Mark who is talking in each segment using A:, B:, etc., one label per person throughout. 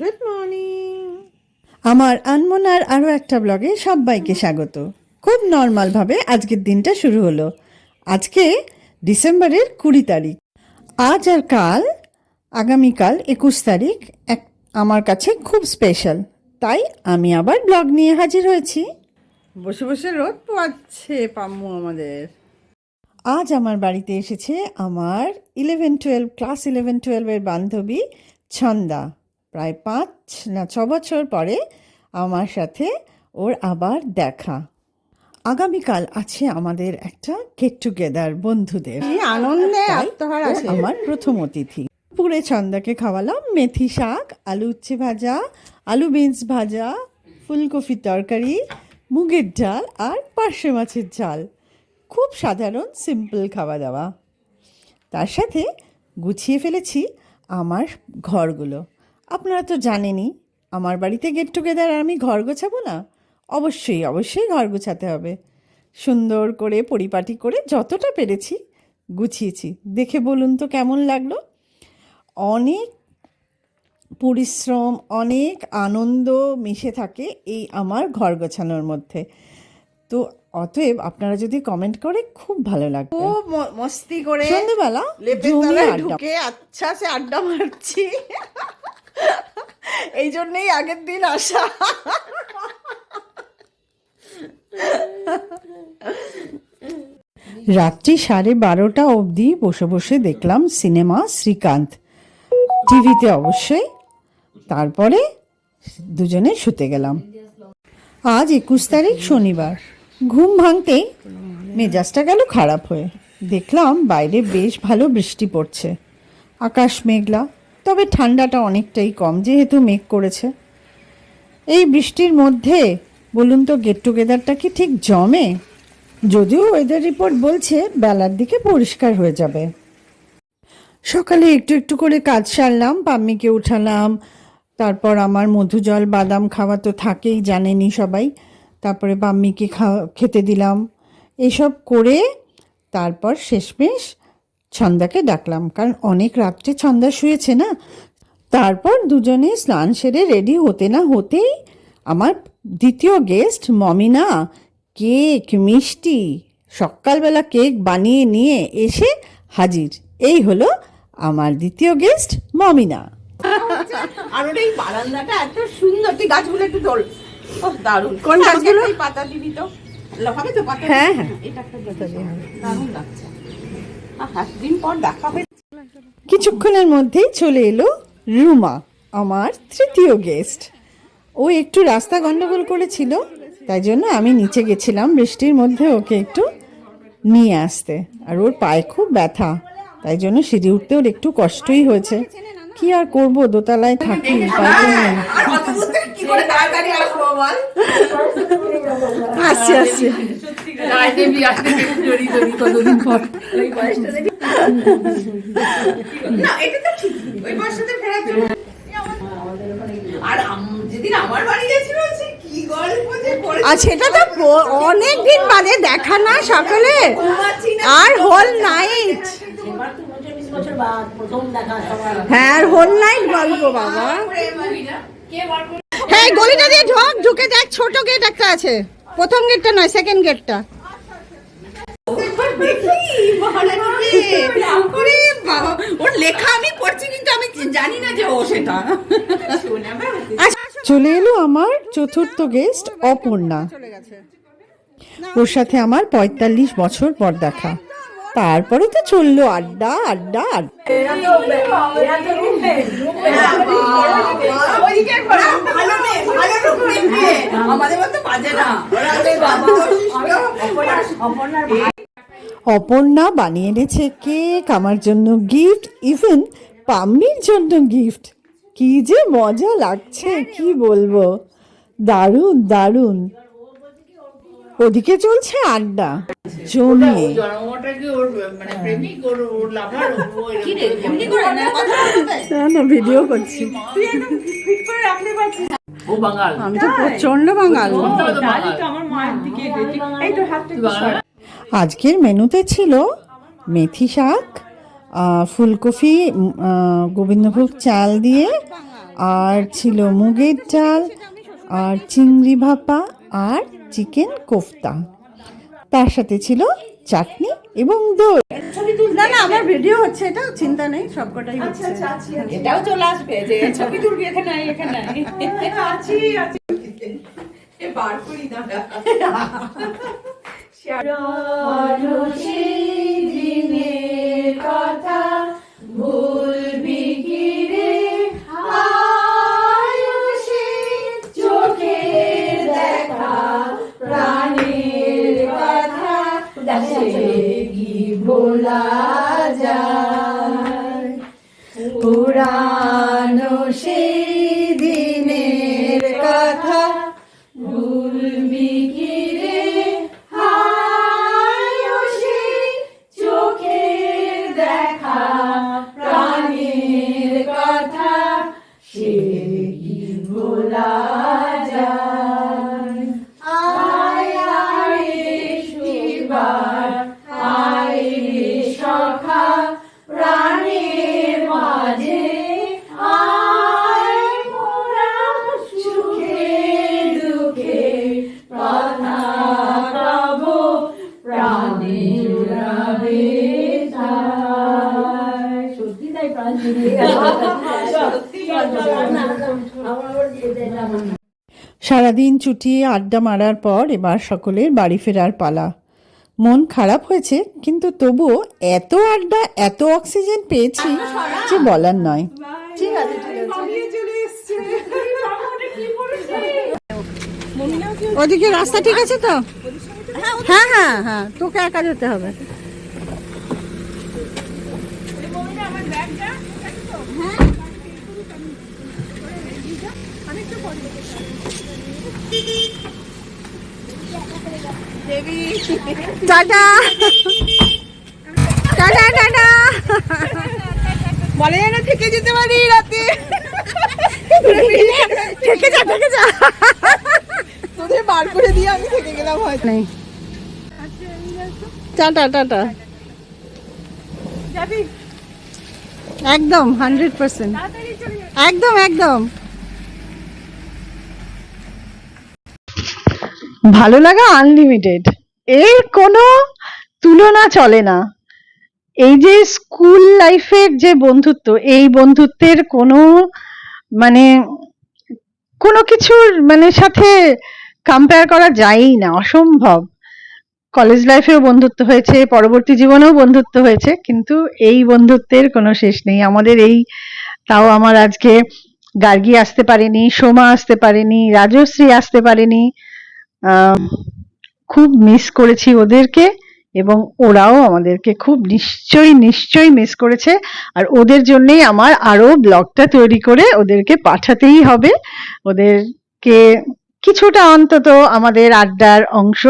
A: Good morning আমার আনমনার আরও একটা ব্লগে সবাইকে স্বাগত। খুব নর্মালভাবে আজকের দিনটা শুরু হলো। আজকে ডিসেম্বরের কুড়ি তারিখ। আজ আর কাল আগামীকাল একুশ তারিখ এক আমার কাছে খুব স্পেশাল তাই আমি আবার ব্লগ নিয়ে হাজির হয়েছি।
B: বসে বসে রোদ পোয়াচ্ছে পাম্মু আমাদের।
A: আজ আমার বাড়িতে এসেছে আমার ইলেভেন টুয়েলভ ক্লাস ইলেভেন টুয়েলভের বান্ধবী ছন্দা। প্রায় পাঁচ না ছ বছর পরে আমার সাথে ওর আবার দেখা। আগামীকাল আছে আমাদের একটা গেট টুগেদার বন্ধুদের।
B: আনন্দে আছে
A: আমার প্রথম অতিথি। পুরে ছন্দাকে খাওয়ালাম মেথি শাক আলু উচ্ছে ভাজা আলু বিনস ভাজা ফুলকপির তরকারি মুগের ডাল আর পার্শে মাছের ঝাল। খুব সাধারণ সিম্পল খাওয়া দাওয়া। তার সাথে গুছিয়ে ফেলেছি আমার ঘরগুলো। আপনারা তো জানেনই আমার বাড়িতে গেট টুগেদার আর আমি ঘর গোছাবো না। অবশ্যই অবশ্যই ঘর গোছাতে হবে। সুন্দর করে পরিপাটি করে যতটা পেরেছি গুছিয়েছি। দেখে বলুন তো কেমন লাগল? অনেক পরিশ্রম অনেক আনন্দ মিশে থাকে এই আমার ঘর গোছানোর মধ্যে। তো অতএব আপনারা যদি কমেন্ট করে খুব ভালো লাগবে।
B: খুব মস্তি করে
A: সন্ধ্যেবেলা
B: লেপের তলায় ঢুকে আচ্ছা সে আড্ডা মারছি। এই জন্যই আগের দিন আসা।
A: রাত্রি সাড়ে বারোটা অবধি বসে বসে দেখলাম সিনেমা শ্রীকান্ত। টিভিতে অবশ্যই। তারপরে দুজনে শুতে গেলাম। আজ একুশ তারিখ শনিবার। ঘুম ভাঙতেই মেজাজটা গেল খারাপ হয়ে। দেখলাম বাইরে বেশ ভালো বৃষ্টি পড়ছে। আকাশ মেঘলা। তবে ঠান্ডাটা অনেকটাই কম, যেহেতু মেঘ করেছে। এই বৃষ্টির মধ্যে বলুন তো গেট টুগেদারটা কি ঠিক জমে? যদিও ওয়েদার রিপোর্ট বলছে বেলার দিকে পরিষ্কার হয়ে যাবে। সকালে একটু একটু করে কাজ সারলাম, পাম্মিকে উঠালাম, তারপর আমার মধু জল, বাদাম খাওয়া তো থাকেই জানেনি সবাই। তারপরে পাম্মিকে খাওয়া খেতে দিলাম। এসব করে তারপর শেষমেশ ছন্দাকে ডাকলাম কারণ অনেক রাত্রে ছন্দা শুয়েছে না। তারপর দুজনে স্নান সেরে রেডি হতে না হতেই আমার দ্বিতীয় গেস্ট মমিনা কেক মিষ্টি সকালবেলা কেক বানিয়ে নিয়ে এসে হাজির। এই হলো আমার দ্বিতীয় গেস্ট মমিনা।
B: আর ওর এই বারান্দাটা এত সুন্দর। তুই গাছগুলো একটু তোল। ও দারুণ।
A: কোন গাছগুলো?
B: এই পাতা দিবি তো। হবে তো পাতা?
A: হ্যাঁ, হ্যাঁ।
B: এটা একটা দারুণ লাগছে। এতদিন পর দেখা
A: কিছুক্ষণের মধ্যেই চলে এলো রুমা আমার তৃতীয় গেস্ট। ও একটু রাস্তা গন্ডগোল করেছিল তাই জন্য আমি নিচে গেছিলাম বৃষ্টির মধ্যে ওকে একটু নিয়ে আসতে। আর ওর পায়ে খুব ব্যথা তাই জন্য সিঁড়ি উঠতে ওর একটু কষ্টই হয়েছে। কি আর করব দোতলায় থাকি উপায় নেই। আসছি
B: আর
C: সেটা তো অনেক দিন বাদে দেখা না সকলে। আর হোল নাইট। হ্যাঁ হোল নাইট গল্প বাবা। এই গলিটা দিয়ে ঢোক ঢুকে দেখ ছোট গেট একটা আছে। প্রথম গেটটা নয় সেকেন্ড গেটটা
B: দেখি মহারানীকে। ওরে বাবা, ওর লেখা আমি পড়ছি কিন্তু আমি জানি না যে ও সেটা।
A: চলে এলো আমার চতুর্থ গেস্ট অপর্ণা। ওর সাথে আমার পঁয়তাল্লিশ বছর পর দেখা। তারপরে তো চলল আড্ডা আড্ডা আড্ডা
B: ওইদিকে ঘোরা, ভালো মেয়ে, ভালো রূপের মেয়ে। আমাদের মতো বাজে না
A: অপর্ণা বানিয়ে এনেছে কেক আমার জন্য গিফট ইভেন পাম্মির জন্য গিফট কি যে মজা লাগছে কি বলব? দারুণ দারুণ। ওদিকে চলছে আড্ডা। জমিয়ে। না না ভিডিও করছি।
C: আমি তো প্রচণ্ড বাঙাল।
A: আজকের মেনুতে ছিল মেথি শাক ফুলকপি গোবিন্দভোগ চাল দিয়ে আর ছিল মুগের ডাল আর চিংড়ি ভাপা আর চিকেন কোফতা। তার সাথে ছিল চাটনি এবং দই।
C: না না আমার ভিডিও হচ্ছে এটা চিন্তা নেই সবকটাই হচ্ছে।
B: এটাও চলে আসবে যে ছবি তুলবি এখানে এখানে। আছি আছি। এ বার করি দাঁড়া
C: পুরানো সেই দিনের
A: সারাদিন চুটিয়ে আড্ডা মারার পর এবার সকলের বাড়ি ফেরার পালা। মন খারাপ হয়েছে কিন্তু তবুও এত আড্ডা এত অক্সিজেন পেয়েছি যে বলার নয়।
C: ঠিক আছে ঠিক ওদিকে রাস্তা ঠিক আছে তো? হ্যাঁ হ্যাঁ হ্যাঁ তোকে একা যেতে হবে। টাটা। Tata tata. বলে না থেকে যেতে পারি রাতে। থেকে যা থেকে যা।
B: তোদের বার করে দিয়ে আমি থেকে গেলাম হয়তো
C: নেই। টাটা টাটা একদম হান্ড্রেড পার্সেন্ট একদম একদম।
A: ভালো লাগা আনলিমিটেড এর কোনো তুলনা চলে না। এই যে স্কুল লাইফের যে বন্ধুত্ব, এই বন্ধুত্বের কোনো মানে কোনো কিছুর মানে সাথে কম্পেয়ার করা যায়ই না, অসম্ভব। কলেজ লাইফেও বন্ধুত্ব হয়েছে, পরবর্তী জীবনেও বন্ধুত্ব হয়েছে, কিন্তু এই বন্ধুত্বের কোনো শেষ নেই। আমাদের এই তাও আমার আজকে গার্গী আসতে পারেনি, সোমা আসতে পারেনি, রাজশ্রী আসতে পারেনি খুব মিস করেছি ওদেরকে এবং ওরাও আমাদেরকে খুব নিশ্চয়ই নিশ্চয়ই মিস করেছে। আর ওদের জন্যেই আমার আরও ব্লগটা তৈরি করে ওদেরকে পাঠাতেই হবে। ওদেরকে কিছুটা অন্তত আমাদের আড্ডার অংশ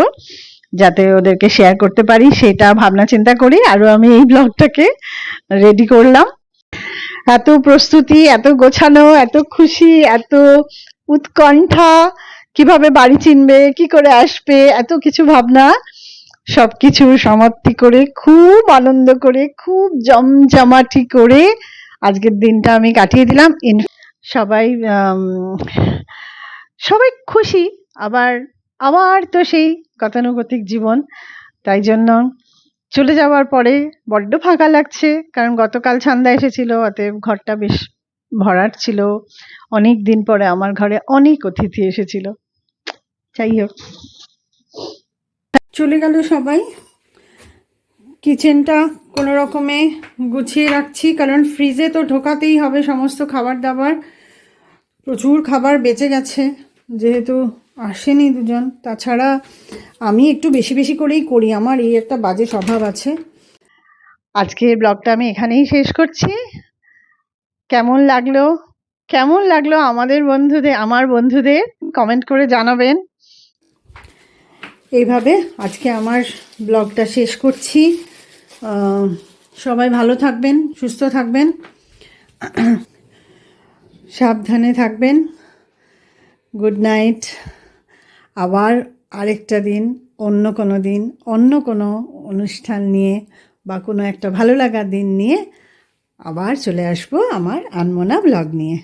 A: যাতে ওদেরকে শেয়ার করতে পারি, সেটা ভাবনা চিন্তা করি। আরও আমি এই ব্লগটাকে রেডি করলাম। এত প্রস্তুতি, এত গোছানো, এত খুশি, এত উৎকণ্ঠা কীভাবে বাড়ি চিনবে, কি করে আসবে, এত কিছু ভাবনা। সবকিছু সমাপ্তি করে, খুব আনন্দ করে, খুব জমজমাটি করে আজকের দিনটা আমি কাটিয়ে দিলাম। সবাই সবাই খুশি, আবার আবার তো সেই গতানুগতিক জীবন। তাই জন্য চলে যাওয়ার পরে বড্ড ফাঁকা লাগছে, কারণ গতকাল ছান্দা এসেছিল, অতএব ঘরটা বেশ ভরাট ছিল। অনেক দিন পরে আমার ঘরে অনেক অতিথি এসেছিল। যাই হোক।
C: চলে গেল সবাই। কিচেনটা কোনো রকমে গুছিয়ে রাখছি, কারণ ফ্রিজে তো ঢোকাতেই হবে সমস্ত খাবার দাবার প্রচুর খাবার বেঁচে গেছে, যেহেতু আসেনি দুজন। তাছাড়া আমি একটু বেশি বেশি করেই করি, আমার এই একটা বাজে স্বভাব আছে।
A: আজকের ব্লগটা আমি এখানেই শেষ করছি। কেমন লাগল? কেমন লাগল আমাদের বন্ধুদের, আমার বন্ধুদের? কমেন্ট করে জানাবেন।
C: এইভাবে আজকে আমার ব্লগটা শেষ করছি। সবাই ভালো থাকবেন, সুস্থ থাকবেন, সাবধানে থাকবেন। Good night. আবার আরেকটা দিন, অন্য কোনো দিন, অন্য কোনো অনুষ্ঠান নিয়ে বা কোনো একটা ভালো লাগার দিন নিয়ে আবার চলে আসব আমার আনমোনা ব্লগ নিয়ে।